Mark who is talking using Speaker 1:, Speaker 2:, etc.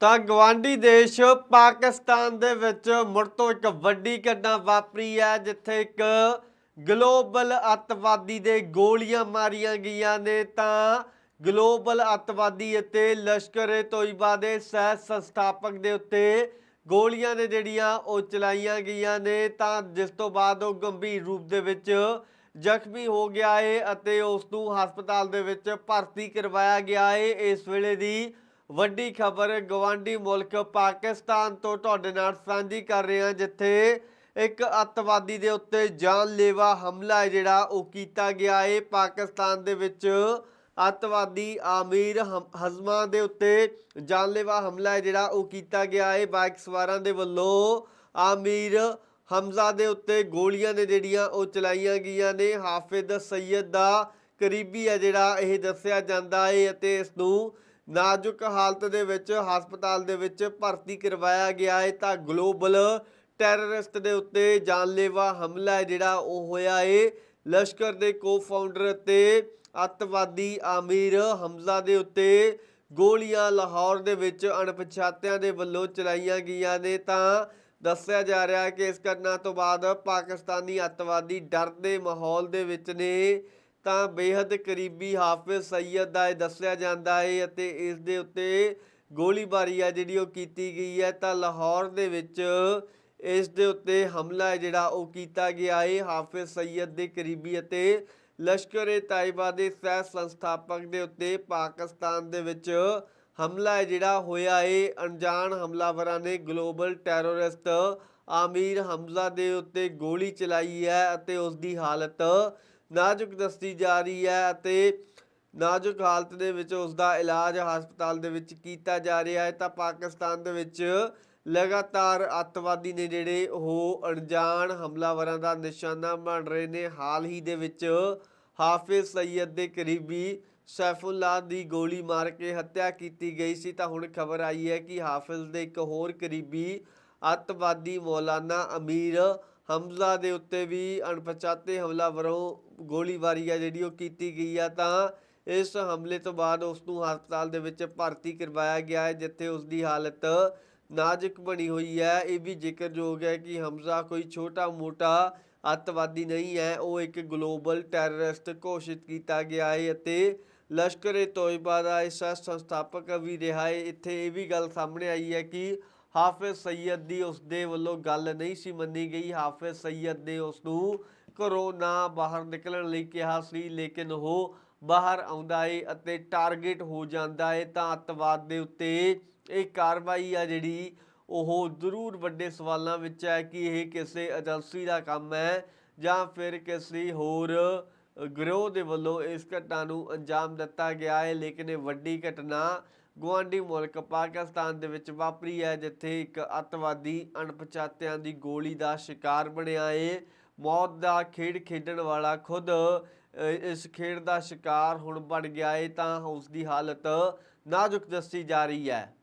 Speaker 1: ਤਾਂ ਗਵਾਂਡੀ ਦੇਸ਼ ਪਾਕਿਸਤਾਨ ਦੇ ਵਿੱਚ ਮੁੜ ਤੋਂ ਇੱਕ ਵੱਡੀ ਘਟਨਾ ਵਾਪਰੀ ਹੈ, ਜਿੱਥੇ ਇੱਕ ਗਲੋਬਲ ਅੱਤਵਾਦੀ ਦੇ ਗੋਲੀਆਂ ਮਾਰੀਆਂ ਗਈਆਂ ਨੇ। ਤਾਂ ਗਲੋਬਲ ਅੱਤਵਾਦੀ ਅਤੇ ਲਸ਼ਕਰ-ਏ ਤੋਇਬਾ ਦੇ ਸਹਿ ਸੰਸਥਾਪਕ ਦੇ ਉੱਤੇ ਗੋਲੀਆਂ ਨੇ ਜਿਹੜੀਆਂ ਉਹ ਚਲਾਈਆਂ ਗਈਆਂ ਨੇ। ਤਾਂ ਜਿਸ ਤੋਂ ਬਾਅਦ ਉਹ ਗੰਭੀਰ ਰੂਪ ਦੇ ਵਿੱਚ ਜ਼ਖਮੀ ਹੋ ਗਿਆ ਏ ਅਤੇ ਉਸ ਨੂੰ ਹਸਪਤਾਲ ਦੇ ਵਿੱਚ ਭਰਤੀ ਕਰਵਾਇਆ ਗਿਆ ਏ। ਇਸ ਵੇਲੇ ਦੀ ਵੱਡੀ ਖਬਰ ਗਵਾਂਡੀ ਮੁਲਕ ਪਾਕਿਸਤਾਨ ਤੋਂ ਤੁਹਾਡੇ ਨਾਲ ਸਾਂਝੀ ਕਰ ਰਹੇ ਹਾਂ, ਜਿੱਥੇ ਇੱਕ ਅੱਤਵਾਦੀ ਦੇ ਉੱਤੇ ਜਾਨਲੇਵਾ ਹਮਲਾ ਹੈ, ਜਿਹੜਾ ਉਹ ਕੀਤਾ ਗਿਆ ਹੈ। ਪਾਕਿਸਤਾਨ ਦੇ ਵਿੱਚ ਅੱਤਵਾਦੀ ਆਮੀਰ ਹਮ- ਹਜ਼ਮਾ ਦੇ ਉੱਤੇ ਜਾਨਲੇਵਾ ਹਮਲਾ ਹੈ, ਜਿਹੜਾ ਉਹ ਕੀਤਾ ਗਿਆ ਹੈ। ਬਾਈਕ ਸਵਾਰਾਂ ਦੇ ਵੱਲੋਂ ਆਮੀਰ ਹਮਜ਼ਾ ਦੇ ਉੱਤੇ ਗੋਲੀਆਂ ਨੇ, ਜਿਹੜੀਆਂ ਉਹ ਚਲਾਈਆਂ ਗਈਆਂ ਨੇ। ਹਾਫਿਜ਼ ਸੈਯਦ ਦਾ ਕਰੀਬੀ ਹੈ, ਜਿਹੜਾ ਇਹ ਦੱਸਿਆ ਜਾਂਦਾ ਹੈ ਅਤੇ ਇਸ ਨੂੰ ਨਾਜ਼ੁਕ ਹਾਲਤ ਦੇ ਵਿੱਚ, ਹਸਪਤਾਲ ਦੇ ਵਿੱਚ ਭਰਤੀ ਕਰਵਾਇਆ ਗਿਆ ਹੈ ਤਾਂ ਗਲੋਬਲ ਟੈਰਰਿਸਟ ਦੇ ਉੱਤੇ ਜਾਨਲੇਵਾ ਹਮਲਾ ਹੈ ਜਿਹੜਾ ਉਹ ਹੋਇਆ ਏ ਲਸ਼ਕਰ ਦੇ ਕੋ-ਫਾਊਂਡਰ ਅਤੇ ਅੱਤਵਾਦੀ ਆਮੀਰ ਹਮਜ਼ਾ ਦੇ ਉੱਤੇ ਗੋਲੀਆਂ ਲਾਹੌਰ ਦੇ ਵਿੱਚ ਅਣਪਛਾਤਿਆਂ ਦੇ ਵੱਲੋਂ ਚਲਾਈਆਂ ਗਈਆਂ ਨੇ ਤਾਂ ਦੱਸਿਆ ਜਾ ਰਿਹਾ ਕਿ ਇਸ ਘਟਨਾ ਤੋਂ ਬਾਅਦ ਪਾਕਿਸਤਾਨੀ ਅੱਤਵਾਦੀ ਡਰ ਦੇ ਮਾਹੌਲ ਦੇ ਵਿੱਚ ਨੇ। ਤਾਂ ਬੇहद ਕਰੀਬੀ ਹਾਫਿਜ਼ ਸੈਯਦ ਦਾ ਇਹ ਦੱਸਿਆ ਜਾਂਦਾ ਹੈ ਅਤੇ ਇਸ ਦੇ ਉੱਤੇ ਗੋਲੀਬਾਰੀ ਆ ਜਿਹੜੀ ਉਹ ਕੀਤੀ ਗਈ ਹੈ ਤਾਂ ਲਾਹੌਰ ਦੇ ਵਿੱਚ ਇਸ ਦੇ ਉੱਤੇ ਹਮਲਾ ਹੈ ਜਿਹੜਾ ਉਹ ਕੀਤਾ ਗਿਆ ਹੈ। ਹਾਫਿਜ਼ ਸੈਯਦ ਦੇ ਕਰੀਬੀ ਅਤੇ ਲਸ਼ਕਰ-ਏ ਤਾਇਬਾ ਦੇ ਸਹਿ ਸੰਸਥਾਪਕ ਦੇ ਉੱਤੇ ਪਾਕਿਸਤਾਨ ਦੇ ਵਿੱਚ ਹਮਲਾ ਜਿਹੜਾ ਹੋਇਆ ਏ ਅਣਜਾਣ ਹਮਲਾਵਰਾਂ ਨੇ ਗਲੋਬਲ ਟੈਰੋਰਿਸਟ ਆਮੀਰ ਹਮਜ਼ਾ ਦੇ ਉੱਤੇ ਗੋਲੀ ਚਲਾਈ ਹੈ ਅਤੇ ਉਸ ਦੀ ਹਾਲਤ ਨਾਜ਼ੁਕ ਦੱਸੀ ਜਾ ਰਹੀ ਹੈ ਅਤੇ ਨਾਜ਼ੁਕ ਹਾਲਤ ਦੇ ਵਿੱਚ ਉਸ ਦਾ ਇਲਾਜ ਹਸਪਤਾਲ ਦੇ ਵਿੱਚ ਕੀਤਾ ਜਾ ਰਿਹਾ ਹੈ। ਤਾਂ ਪਾਕਿਸਤਾਨ ਦੇ ਵਿੱਚ ਲਗਾਤਾਰ ਅੱਤਵਾਦੀ ਨੇ ਜਿਹੜੇ ਉਹ ਅਣਜਾਣ ਹਮਲਾਵਰਾਂ ਦਾ ਨਿਸ਼ਾਨਾ ਬਣ ਰਹੇ ਨੇ। ਹਾਲ ਹੀ ਦੇ ਵਿੱਚ ਹਾਫਿਜ਼ ਸੈਯਦ ਦੇ ਕਰੀਬੀ ਸੈਫੁੱਲਾ ਦੀ ਗੋਲੀ ਮਾਰ ਕੇ ਹੱਤਿਆ ਕੀਤੀ ਗਈ ਸੀ। ਤਾਂ ਹੁਣ ਖਬਰ ਆਈ ਹੈ ਕਿ ਹਾਫਿਜ਼ ਦੇ ਇੱਕ ਹੋਰ ਕਰੀਬੀ ਅੱਤਵਾਦੀ ਮੌਲਾਨਾ ਅਮੀਰ ਹਮਜ਼ਾ ਦੇ ਉੱਤੇ ਵੀ ਅਣਪਛਾਤੇ ਹਮਲਾਵਰੋਂ ਗੋਲੀਬਾਰੀ ਆ ਜਿਹੜੀ ਉਹ ਕੀਤੀ ਗਈ ਆ, ਤਾਂ ਇਸ ਹਮਲੇ ਤੋਂ ਬਾਅਦ ਉਸ ਨੂੰ ਹਸਪਤਾਲ ਦੇ ਵਿੱਚ ਭਰਤੀ ਕਰਵਾਇਆ ਗਿਆ ਹੈ, ਜਿੱਥੇ ਉਸ ਦੀ ਹਾਲਤ ਨਾਜ਼ੁਕ ਬਣੀ ਹੋਈ ਹੈ। ਇਹ ਵੀ ਜ਼ਿਕਰਯੋਗ ਹੈ ਕਿ ਹਮਜ਼ਾ ਕੋਈ ਛੋਟਾ ਮੋਟਾ ਅੱਤਵਾਦੀ ਨਹੀਂ ਹੈ, ਉਹ ਇੱਕ ਗਲੋਬਲ ਟੈਰਰਿਸਟ ਘੋਸ਼ਿਤ ਕੀਤਾ ਗਿਆ ਹੈ ਅਤੇ ਲਸ਼ਕਰ-ਏ ਤੋਇਬਾ ਦਾ ਇਸ ਸੰਸਥਾਪਕ ਵੀ ਰਿਹਾ ਹੈ। ਇੱਥੇ ਇਹ ਵੀ ਗੱਲ ਸਾਹਮਣੇ ਆਈ ਹੈ ਕਿ ਹਾਫਿਜ਼ ਸੈਯਦ ਦੀ ਉਸ ਦੇ ਵੱਲੋਂ ਗੱਲ ਨਹੀਂ ਸੀ ਮੰਨੀ ਗਈ। ਹਾਫਿਜ਼ ਸੈਯਦ ਨੇ ਉਸ ਨੂੰ ਘਰੋਂ ਨਾ ਬਾਹਰ ਨਿਕਲਣ ਲਈ ਕਿਹਾ ਸੀ, ਲੇਕਿਨ ਉਹ ਬਾਹਰ ਆਉਂਦਾ ਏ ਅਤੇ ਟਾਰਗੇਟ ਹੋ ਜਾਂਦਾ ਏ ਤਾਂ ਅੱਤਵਾਦ ਦੇ ਉੱਤੇ ਇਹ ਕਾਰਵਾਈ ਆ ਜਿਹੜੀ ਉਹ ਜ਼ਰੂਰ ਵੱਡੇ ਸਵਾਲਾਂ ਵਿੱਚ ਹੈ ਕਿ ਇਹ ਕਿਸੇ ਏਜੰਸੀ ਦਾ ਕੰਮ ਹੈ ਜਾਂ ਫਿਰ ਕਿਸੇ ਹੋਰ ਗਰੋਹ ਦੇ ਵੱਲੋਂ ਇਸ ਘਟਨਾ ਨੂੰ ਅੰਜਾਮ ਦਿੱਤਾ ਗਿਆ ਹੈ। ਲੇਕਿਨ ਇਹ ਵੱਡੀ ਘਟਨਾ ਗੁਆਂਢੀ ਮੁਲਕ ਪਾਕਿਸਤਾਨ ਦੇ ਵਿੱਚ ਵਾਪਰੀ ਹੈ, ਜਿੱਥੇ ਇੱਕ ਅੱਤਵਾਦੀ ਅਣਪਛਾਤਿਆਂ ਦੀ ਗੋਲੀ ਦਾ ਸ਼ਿਕਾਰ ਬਣਿਆ ਏ। ਮੌਤ ਦਾ ਖੇਡ ਖੇਡਣ ਵਾਲਾ ਖੁਦ ਇਸ ਖੇਡ ਦਾ ਸ਼ਿਕਾਰ ਹੁਣ ਬਣ ਗਿਆ ਏ, ਤਾਂ ਉਸ ਦੀ ਹਾਲਤ ਨਾਜ਼ੁਕ ਦੱਸੀ ਜਾ ਰਹੀ ਹੈ।